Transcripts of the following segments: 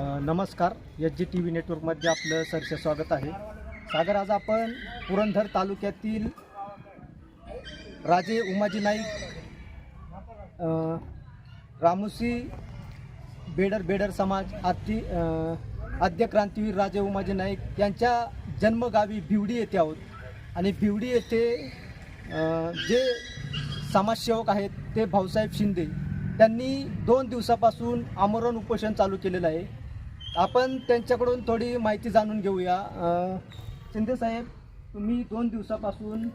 नमस्कार. H G T V नेटवर्कमध्ये आपलं सरसे स्वागत आहे. सागर आज आपण पुरंदर तालुक्यातील राजे उमाजी नाईक रामुसी बेडर बेडर समाज आद्य आद्य क्रांतीवीर राजे उमाजी नाईक यांच्या जन्मगावी भिवडी येथे आहोत. आणि भिवडी येथे जे समाजसेवक आहेत ते भाऊसाहेब शिंदे त्यांनी दोन दिवसापासून आमरण उपोषण चालू केलेलं आहे. आपण त्यांच्याकडून थोडी माहिती जाणून घेऊया. शिंदे साहेब तुम्ही दोन दिवसापासून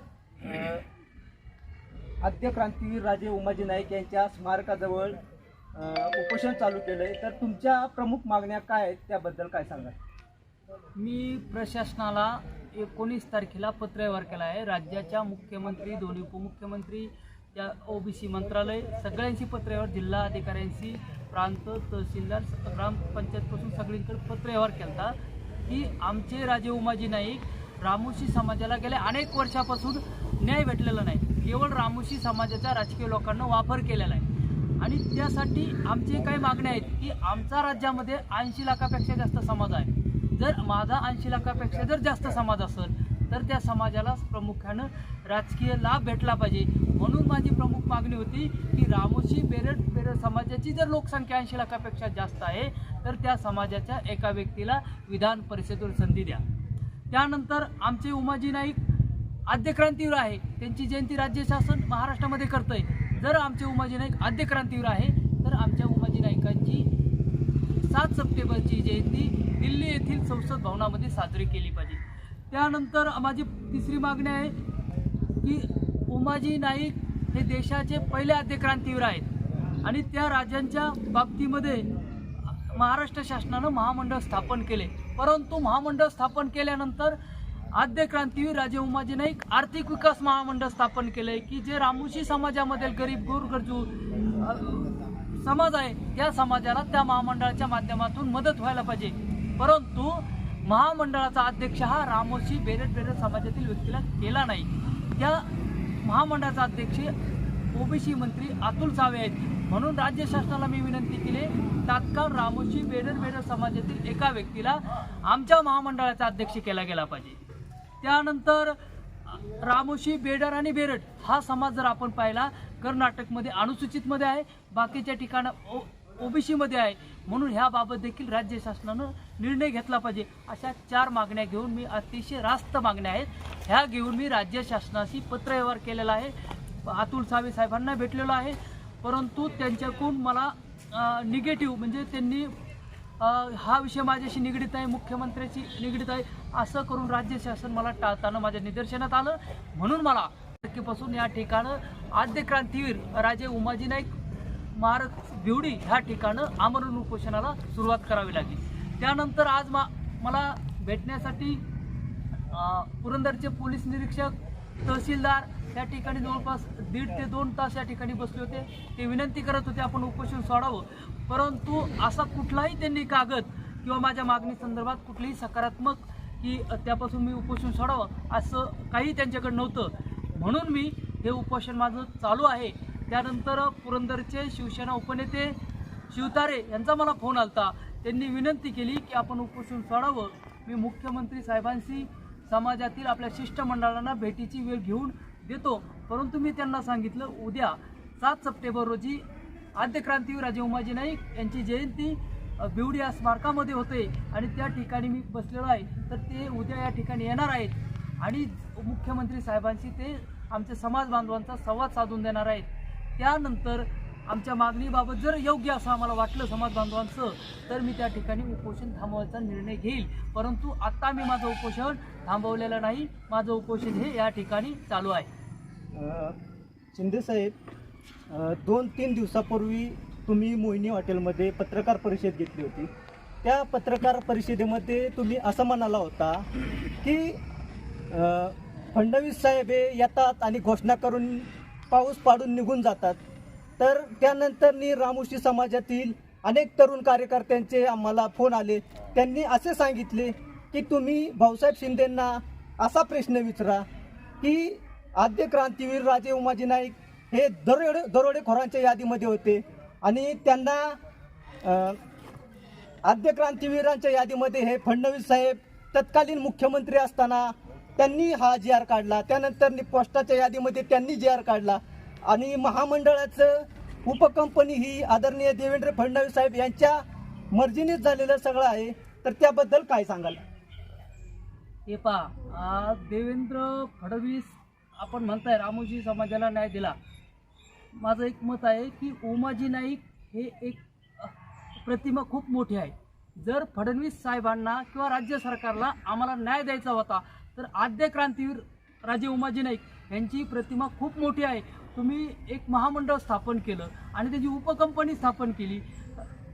आद्यक्रांतीवीर आद्य क्रांतीवीर राजे उमाजी नाईक यांच्या स्मारकाजवळ उपोषण चालू केलं आहे तर तुमच्या प्रमुख मागण्या काय आहेत? त्याबद्दल काय सांगा मी प्रशासनाला एकोणीस तारखेला पत्रव्यवहार केला आहे. राज्याच्या मुख्यमंत्री दोन्ही उपमुख्यमंत्री या ओबीसी मंत्रालय सगळ्यांशी पत्रव्यवहार जिल्हा अधिकाऱ्यांशी प्रांत तहसीलदार ग्रामपंचायतपासून सगळीकडे पत्रव्यवहार केला की आमचे राजे उमाजी नाईक रामोशी समाजाला गेल्या अनेक वर्षापासून न्याय भेटलेला नाही. केवळ रामोशी समाजाच्या राजकीय लोकांना वापर केलेला आहे. आणि त्यासाठी आमचे काही मागण्या आहेत की आमचा राज्यामध्ये ऐंशी लाखापेक्षा जास्त समाज आहे. जर माझा ऐंशी लाखापेक्षा जर जास्त समाज असेल तर त्या समाजाला प्रामुख्यानं राजकीय लाभ भेटला पाहिजे. म्हणून माझी प्रमुख मागणी होती की रामोशी बेरड जर समाजाची जर लोकसंख्या ऐंशी लाखापेक्षा जास्त आहे तर त्या समाजाच्या एका व्यक्तीला विधान परिषदेवर संधी द्या. त्यानंतर आमचे उमाजी नाईक आद्य क्रांतीवीर आहे त्यांची जयंती राज्य शासन महाराष्ट्रामध्ये करतंय. जर आमचे उमाजी नाईक आद्य क्रांतीवीर आहे तर आमच्या उमाजी नाईकांची सात सप्टेंबरची जयंती दिल्ली येथील संसद भवनामध्ये साजरी केली पाहिजे. त्यानंतर माझी तिसरी मागणी आहे की उमाजी नाईक हे देशाचे पहिले आद्य क्रांतीवीर आहेत. आणि त्या राजांच्या बाबतीमध्ये महाराष्ट्र शासनानं महामंडळ स्थापन केले. परंतु महामंडळ स्थापन केल्यानंतर आद्य क्रांतीवीर राजे उमाजी नाईक आर्थिक विकास महामंडळ स्थापन केले की जे रामोशी समाजामधील गरीब गोरगरजू समाज आहे या समाजाला त्या महामंडळाच्या माध्यमातून मदत व्हायला पाहिजे. परंतु महामंडळाचा अध्यक्ष हा रामोशी बेरड बेरड समाजातील व्यक्तीला केला नाही. त्या महामंडळाचा अध्यक्ष ओबीसी मंत्री अतुल सावे आहेत. म्हणून राज्य शासनाला मी विनंती केली तात्काळ रामोशी बेडर बेडर समाजातील एका व्यक्तीला आमच्या महामंडळाचा अध्यक्ष केला गेला पाहिजे. त्यानंतर रामोशी बेडर आणि बेरड हा समाज जर आपण पाहिला कर्नाटकमध्ये अनुसूचितमध्ये आहे बाकीच्या ठिकाणं ओबीसीमध्ये आहे. म्हणून ह्याबाबत देखील राज्य शासनानं निर्णय घेतला पाहिजे. अशा चार मागण्या घेऊन मी अतिशय रास्त मागण्या आहेत. ह्या घेऊन मी राज्य शासनाशी पत्रव्यवहार केलेला आहे. अतुल सावे साहेबांना भेटलेलो आहे. परंतु त्यांच्याकडून मला निगेटिव्ह म्हणजे त्यांनी हा विषय माझ्याशी निगडीत आहे मुख्यमंत्र्याशी निगडीत आहे असं करून राज्य शासन मला टाळताना माझ्या निदर्शनात आलं. म्हणून मला तारखेपासून या ठिकाणं आद्य क्रांतीवीर राजे उमाजी नाईक मारक बिवडी ह्या ठिकाणं आमरण उपोषणाला सुरुवात करावी लागली. त्यानंतर आज मा मला भेटण्यासाठी पुरंदरचे पोलीस निरीक्षक तहसीलदार या ठिकाणी जवळपास दीड ते दोन तास या ठिकाणी बसले होते. ते विनंती करत होते आपण उपोषण सोडावं. परंतु असा कुठलाही त्यांनी कागद किंवा माझ्या मागणी संदर्भात कुठलीही सकारात्मक की त्यापासून मी उपोषण सोडावं असं काही त्यांच्याकडे नव्हतं. म्हणून मी हे उपोषण माझं चालू आहे. त्यानंतर पुरंदरचे शिवसेना उपनेते शिवतारे यांचा मला फोन आला त्यांनी विनंती केली की आपण उपोषण सोडावं. मी मुख्यमंत्री साहेबांशी समाजातील आपल्या शिष्टमंडळांना भेटीची वेळ घेऊन देतो. परंतु मी त्यांना सांगितलं उद्या सात सप्टेंबर रोजी आद्य क्रांतीवीर राजे उमाजी नाईक यांची जयंती बिवडी या स्मारकामध्ये होते आणि त्या ठिकाणी मी बसलेलो आहे. तर ते उद्या या ठिकाणी येणार आहेत आणि मुख्यमंत्री साहेबांशी ते आमच्या समाज बांधवांचा संवाद साधून देणार आहेत. त्यानंतर आमच्या मागणीबाबत जर योग्य असं आम्हाला वाटलं समाज बांधवांचं तर मी त्या ठिकाणी उपोषण थांबवायचा निर्णय घेईल. परंतु आत्ता मी माझं उपोषण थांबवलेलं नाही. माझं उपोषण हे या ठिकाणी चालू आहे. शिंदेसाहेब दोन तीन दिवसापूर्वी तुम्ही मोहिनी हॉटेलमध्ये पत्रकार परिषद घेतली होती. त्या पत्रकार परिषदेमध्ये तुम्ही असं म्हणाला होता की फडणवीस साहेब हे येतात आणि घोषणा करून पाऊस पाडून निघून जातात. तर त्यानंतरनी रामोशी समाजातील अनेक तरुण कार्यकर्त्यांचे आम्हाला फोन आले. त्यांनी असे सांगितले की तुम्ही भाऊसाहेब शिंदेंना असा प्रश्न विचारा की आद्य क्रांतीवीर राजे उमाजी नाईक हे दरोडे दरोडेखोरांच्या यादीमध्ये होते आणि त्यांना आद्य क्रांतीवीरांच्या यादीमध्ये हे फडणवीस साहेब तत्कालीन मुख्यमंत्री असताना त्यांनी हा जी आर काढला. त्यानंतर पोस्टाच्या यादीमध्ये त्यांनी जी आर काढला. आणि महामंडळाचं उपकंपनी ही आदरणीय देवेंद्र फडणवीस साहेब यांच्या मर्जीनेच झालेलं सगळं आहे. तर त्याबद्दल काय सांगाल? हे पहा देवेंद्र फडणवीस आपण म्हणताय रामोजी समाजाला न्याय दिला. माझं एक मत आहे की उमाजी नाईक हे एक प्रतिमा खूप मोठी आहे. जर फडणवीस साहेबांना किंवा राज्य सरकारला आम्हाला न्याय द्यायचा होता तर आद्य क्रांतीवीर राजे उमाजी नाईक यांची प्रतिमा खूप मोठी आहे. तुम्ही एक महामंडळ स्थापन केलं आणि त्याची उपकंपनी स्थापन केली.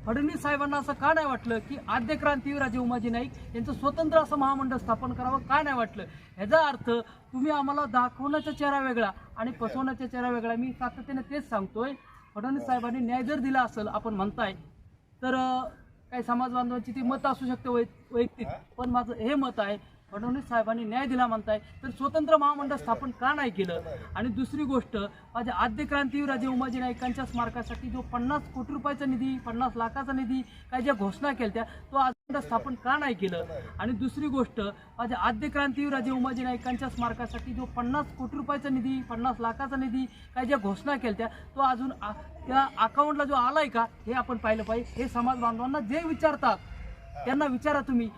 फडणवीस साहेबांना असं का नाही वाटलं की आद्य क्रांतीवीराजे उमाजी नाईक यांचं स्वतंत्र असं महामंडळ स्थापन करावं? का नाही वाटलं? ह्याचा अर्थ तुम्ही आम्हाला दाखवण्याचा चेहरा वेगळा आणि फसवण्याचा चेहरा वेगळा. मी सातत्याने तेच सांगतोय. फडणवीस साहेबांनी न्याय जर दिला असेल आपण म्हणताय तर काही समाज बांधवांची ती मतं असू शकते वै वैयक्तिक पण माझं हे मत आहे फडणवीस साहेबांनी न्याय दिला म्हणताय तर स्वतंत्र महामंडळ स्थापन का नाही केलं? आणि दुसरी गोष्ट माझ्या आद्य क्रांतीवीराजे उमाजी नाईकांच्या स्मारकासाठी जो पन्नास कोटी रुपयाचा निधी पन्नास लाखाचा निधी काय ज्या घोषणा केल्या तो आज स्थापन का नाही केलं? आणि दुसरी गोष्ट माझ्या आद्य क्रांतीवीराजे उमाजी नाईकांच्या स्मारकासाठी जो पन्नास कोटी रुपयाचा निधी पन्नास लाखाचा निधी काय ज्या घोषणा केल्या तो अजून त्या अकाउंटला जो आलाय का हे आपण पाहिलं पाहिजे. हे समाज बांधवांना जे विचारतात त्यांना विचारा तुम्ही.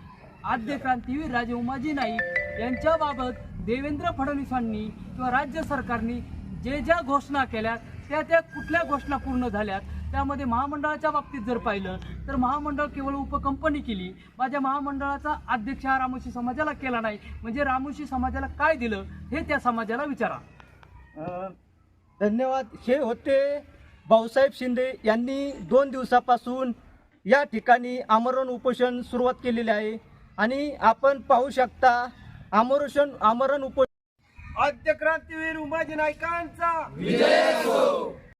आद्य क्रांतीवीर राजे उमाजी नाईक यांच्याबाबत देवेंद्र फडणवीसांनी किंवा राज्य सरकारनी जे ज्या घोषणा केल्या त्या त्या कुठल्या घोषणा पूर्ण झाल्यात त्यामध्ये महामंडळाच्या बाबतीत जर पाहिलं तर महामंडळ केवळ उपकंपनी केली. माझ्या महामंडळाचा अध्यक्ष हा रामोशी समाजाला केला नाही. म्हणजे रामोशी समाजाला काय दिलं हे त्या समाजाला विचारा. धन्यवाद. हे होते भाऊसाहेब शिंदे यांनी दोन दिवसापासून या ठिकाणी आमरण उपोषण सुरुवात केलेले आहे. आणि आपण पाहू शकता आमरोषण आमरण उपोषण. आद्य क्रांतीवीर उमाजी नायकांचा